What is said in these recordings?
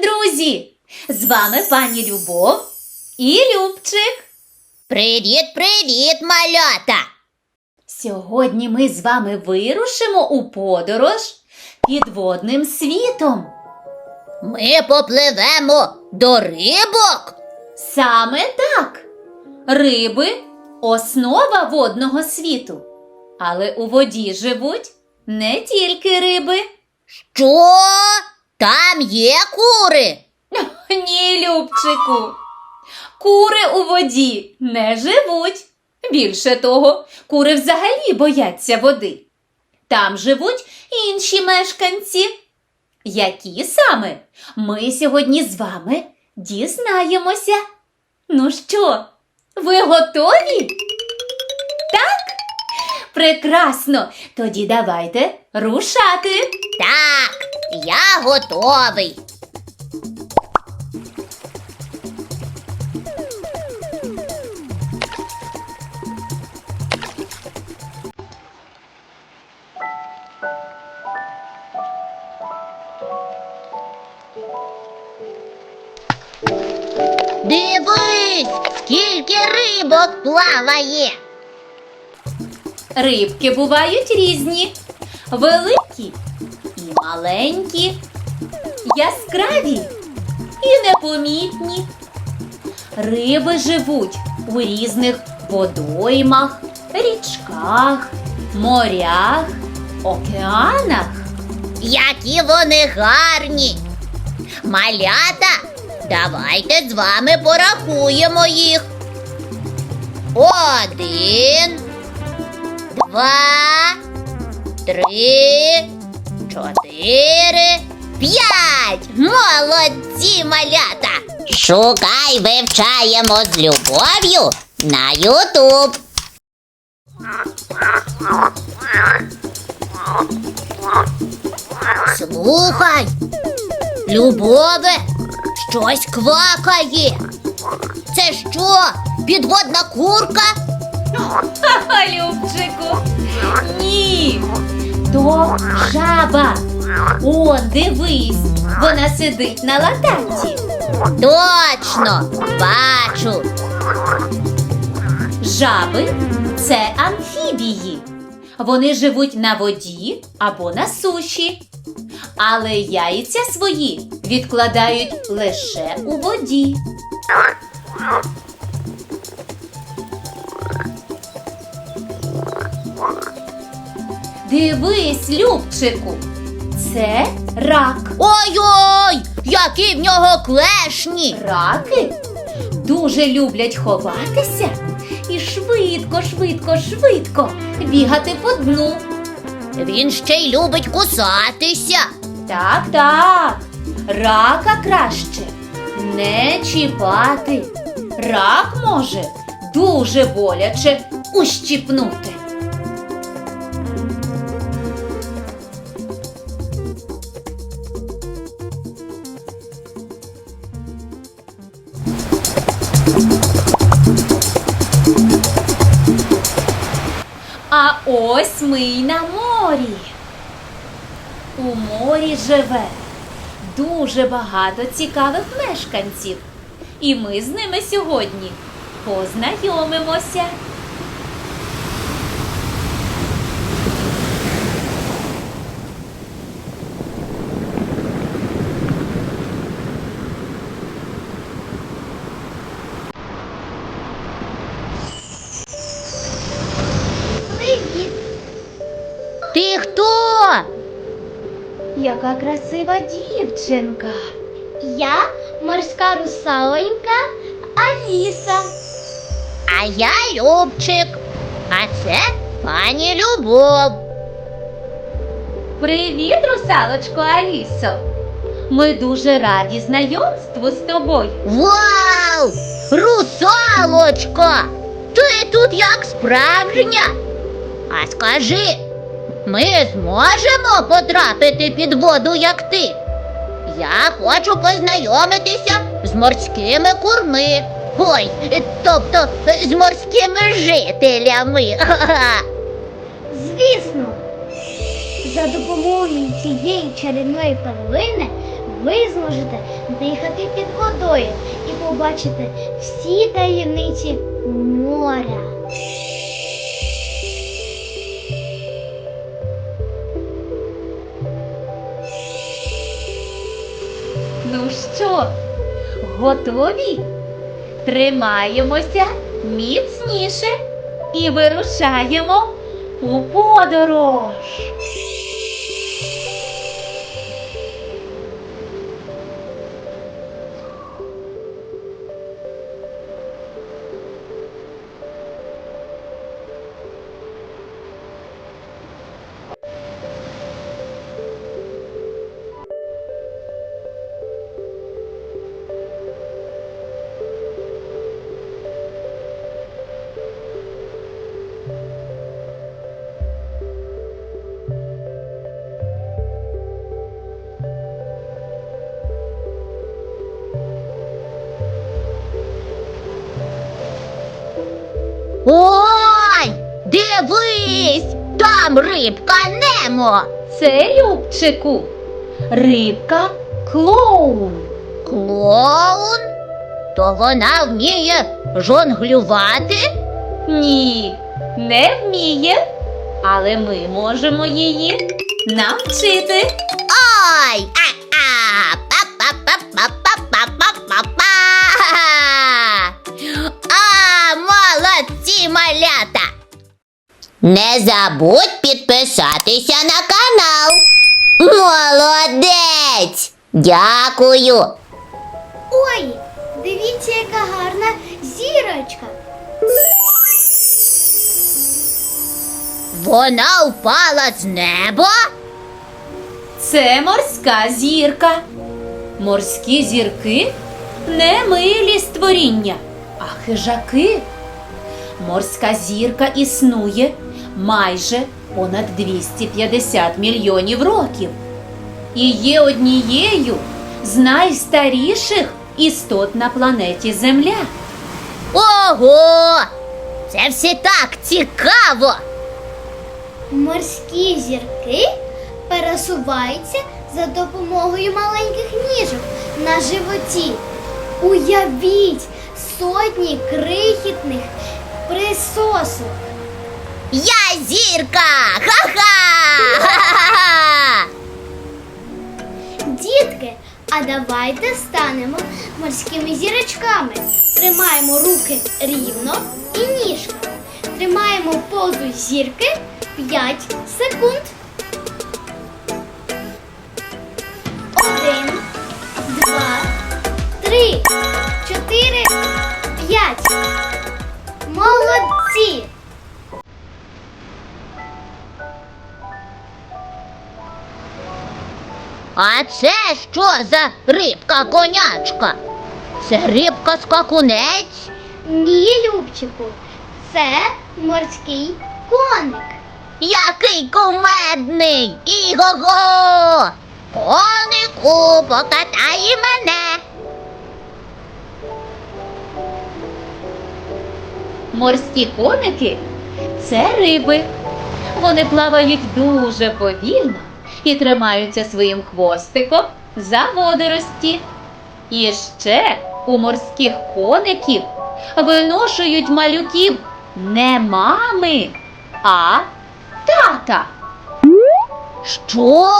друзі! З вами пані Любов і Любчик. Привіт, привіт, малята! Сьогодні ми з вами вирушимо у подорож підводним світом. Ми попливемо до рибок. Саме так. Риби основа водного світу. Але у воді живуть не тільки риби. Що? Там є кури? Ні, Любчику. Кури у воді не живуть. Більше того, кури взагалі бояться води. Там живуть інші мешканці. Які саме? Ми сьогодні з вами дізнаємося. Ну що, ви готові? Прекрасно! Тоді давайте рушати. Так, я готовий. Дивись, скільки рибок плаває. Рибки бувають різні, великі і маленькі, яскраві і непомітні. Риби живуть у різних водоймах, річках, морях, океанах. Які вони гарні. Малята, давайте з вами порахуємо їх. Один, два, три, чотири, п'ять. Молодці малята! Шукай, вивчаємо з любов'ю на Ютуб. Слухай, Любове, щось квакає. Це що, підводна курка? Ха-ха, Любчику. Ні. То жаба. Он, дивись, вона сидить на латанці. Точно, бачу. Жаби це амфібії. Вони живуть на воді або на суші. Але яйця свої відкладають лише у воді. Дивись, Любчику, це рак. Ой-ой, які в нього клешні. Раки дуже люблять ховатися і швидко, швидко, швидко бігати по дну. Він ще й любить кусатися. Так, так. Рака краще не чіпати. Рак може дуже боляче ущипнути. Ось ми й на морі. У морі живе дуже багато цікавих мешканців. І ми з ними сьогодні познайомимося. Ти хто? Яка красива дівчинка. Я морська русалонька Аліса. А я Любчик. А це пані Любов. Привіт, русалочко Алісо. Ми дуже раді знайомству з тобою. Вау! Русалочко! Ти тут як справжня. А скажи, ми зможемо потрапити під воду, як ти? Я хочу познайомитися з морськими курми. Ой, тобто з морськими жителями. Звісно, за допомогою цієї чарівної перлини ви зможете дихати під водою і побачити всі таємниці моря. Ну що, готові? Тримаємося міцніше і вирушаємо у подорож. Дивись, там рибка Немо. Це Любчику, рибка клоун. Клоун? То вона вміє жонглювати? Ні, не вміє, але ми можемо її навчити. Ой! А-а! Не забудь підписатися на канал. Молодець! Дякую! Ой, дивіться, яка гарна зірочка. Вона впала з неба? Це морська зірка. Морські зірки не милі створіння, а хижаки. Морська зірка існує майже понад 250 мільйонів років і є однією з найстаріших істот на планеті Земля. Ого! Це все так цікаво! Морські зірки пересуваються за допомогою маленьких ніжок на животі. Уявіть сотні крихітних присосок. Я зірка! Ха-ха! Дітки, а давайте станемо морськими зірочками. Тримаємо руки рівно і ніжки. Тримаємо позу зірки 5 секунд. Один, два, три, чотири, п'ять. Молодці! А це що за рибка конячка? Це рибка скакунець? Ні, Любчику, це морський коник. Який кумедний! Іго-го! Конику, покатай мене! Морські коники це риби. Вони плавають дуже повільно і тримаються своїм хвостиком за водорості. І ще у морських коників виношують малюків не мами, а тата. Що?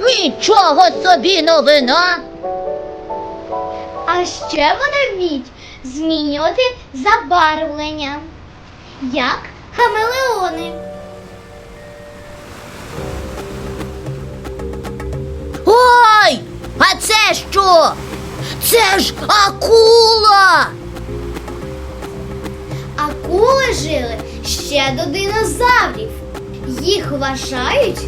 Нічого собі новина! А ще вони вміють змінювати забарвлення, як хамелеони. Ой! А це що? Це ж акула! Акули жили ще до динозаврів. Їх вважають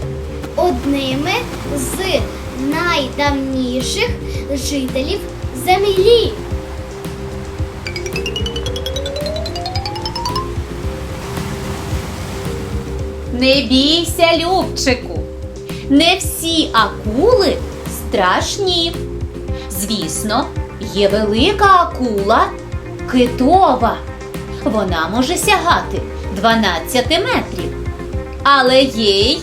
одними з найдавніших жителів Землі. Не бійся, Любчику. Не всі акули страшні. Звісно, є велика акула китова. Вона може сягати 12 метрів. Але є й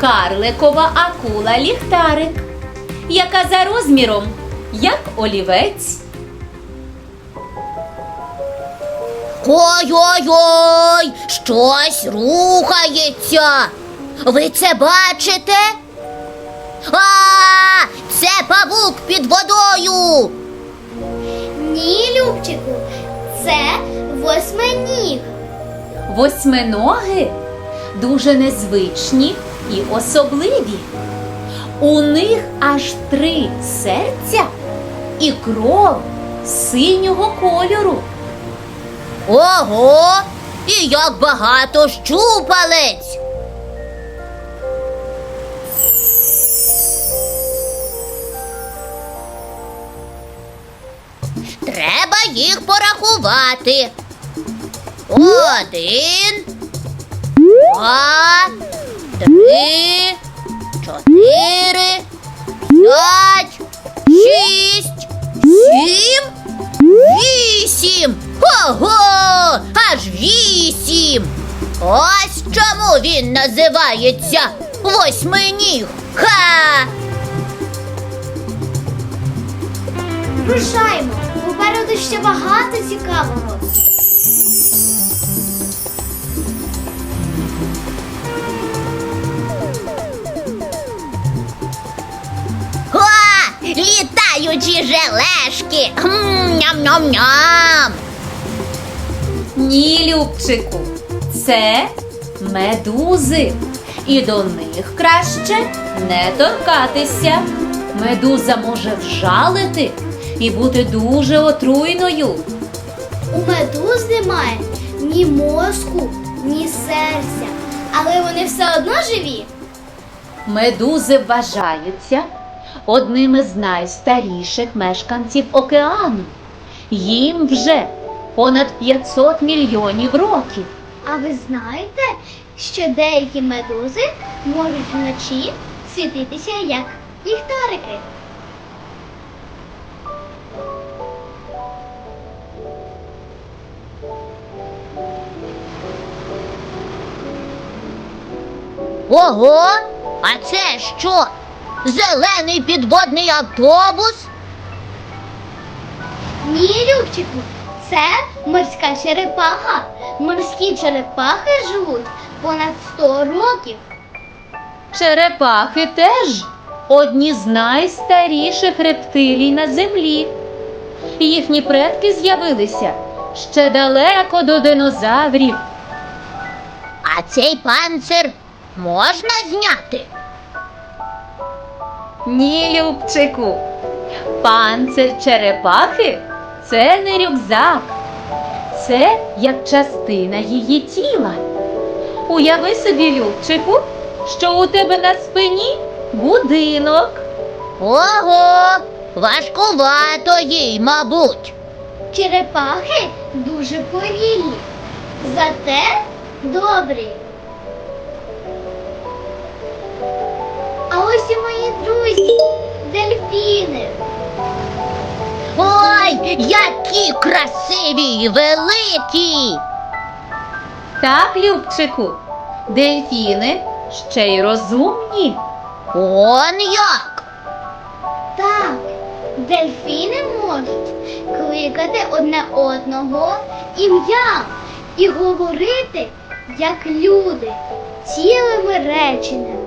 карликова акула ліхтарик. яка за розміром, як олівець. Ой-ой-ой, щось рухається. Ви це бачите? А, це павук під водою. Ні, Любчику, це восьминіг. Восьминоги дуже незвичні і особливі. У них аж три серця і кров синього кольору. Ого! І як багато щупалець. Їх порахувати. Один, два, три, чотири, п'ять, шість, сім. Вісім! Ого! Аж вісім! Ось чому він називається восьминіг. Ха! Рушаймо. Попереду ще багато цікавого. Ха! Літаючі желешки! Ням-ням-ням! Ні, Любчику, це медузи. І до них краще не торкатися. Медуза може вжалити і бути дуже отруйною. У медуз немає ні мозку, ні серця, але вони все одно живі. Медузи вважаються одними з найстаріших мешканців океану. Їм вже понад 500 мільйонів років. А ви знаєте, що деякі медузи можуть вночі світитися як ліхтарики? Ого! А це що? Зелений підводний автобус? Ні, Любчику, це морська черепаха. Морські черепахи живуть понад 100 років. Черепахи теж одні з найстаріших рептилій на землі. Їхні предки з'явилися ще далеко до динозаврів. А цей панцир можна зняти? Ні, Любчику. Панцир черепахи це не рюкзак. Це як частина її тіла. Уяви собі, Любчику, що у тебе на спині будинок. Ого! Важкувато їй, мабуть. Черепахи дуже повільні, зате добрі. Ось і мої друзі, дельфіни. Ой, які красиві і великі! Так, Любчику, дельфіни ще й розумні. Он як! Так, дельфіни можуть кликати одне одного ім'ям і говорити як люди цілими реченнями.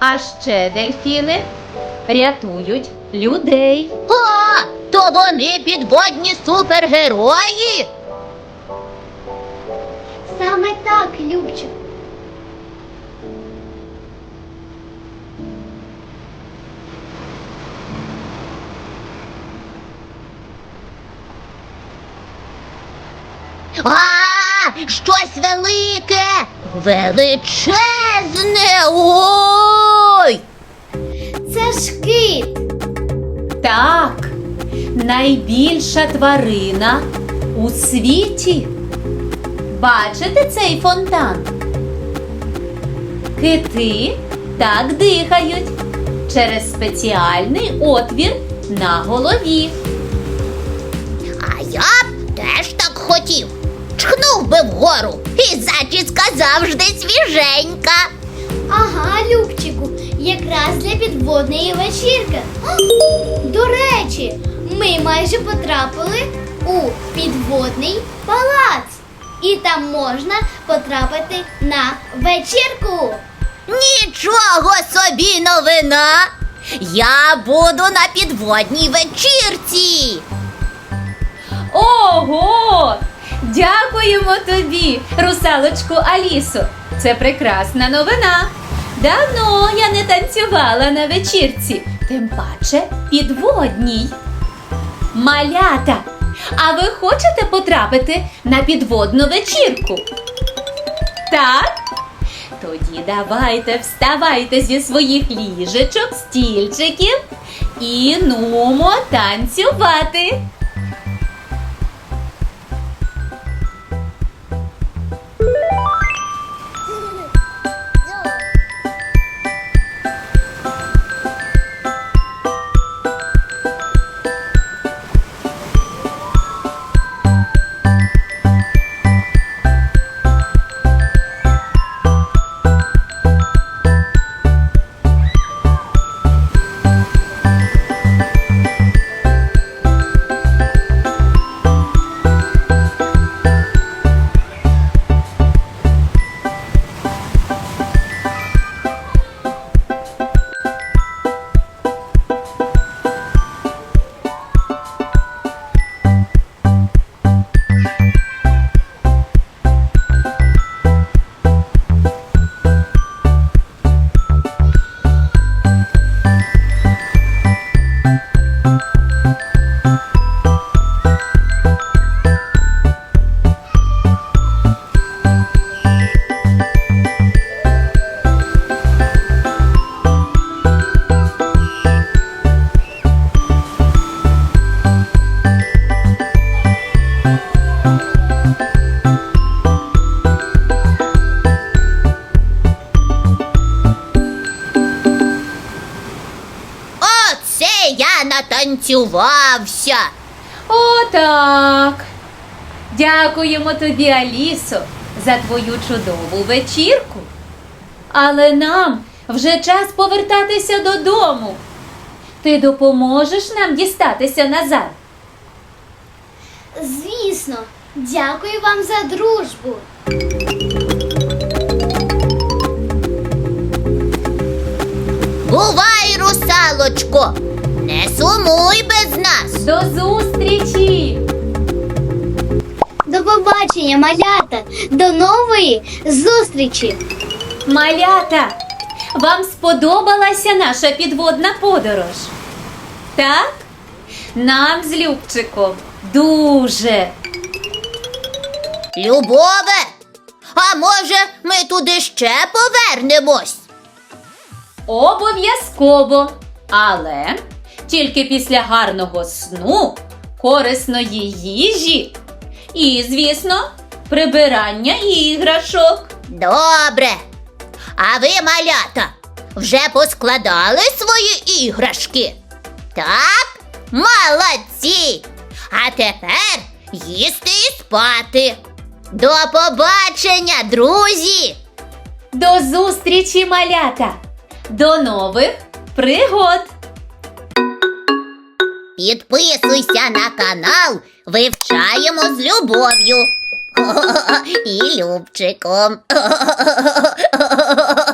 А ще дельфіни рятують людей. О, то вони підводні супергерої? Саме так, Любчик. А, щось велике! Величезне! Ой! Це. Так, найбільша тварина у світі. Бачите цей фонтан? Кити так дихають через спеціальний отвір на голові. А я б теж так хотів. Чхнув би вгору І зачіска завжди свіженька. Ага, Любчику, якраз для підводної вечірки. До речі, ми майже потрапили у підводний палац. І там можна потрапити на вечірку. Нічого собі новина. Я буду на підводній вечірці. Ого! Дякуємо тобі, русалочку Алісо. Це прекрасна новина. Давно я не танцювала на вечірці, тим паче підводній. Малята, а ви хочете потрапити на підводну вечірку? Так? Тоді давайте вставайте зі своїх ліжечок, стільчиків і нумо танцювати. Я натанцювався. Отак. Дякуємо тобі, Алісо, за твою чудову вечірку. Але нам вже час повертатися додому. Ти допоможеш нам дістатися назад. Звісно, дякую вам за дружбу. Бувай, русалочко, не сумуй без нас. До зустрічі! До побачення, малята. До нової зустрічі. Малята, вам сподобалася наша підводна подорож? Так? Нам з Любчиком дуже. Любове, а може ми туди ще повернемось? Обов'язково. Але тільки після гарного сну, корисної їжі і, звісно, прибирання іграшок. Добре. А ви, малята, вже поскладали свої іграшки? Так? Молодці! А тепер їсти і спати. До побачення, друзі! До зустрічі, малята! До нових пригод! Підписуйся на канал, вивчаємо з любов'ю. І Любчиком.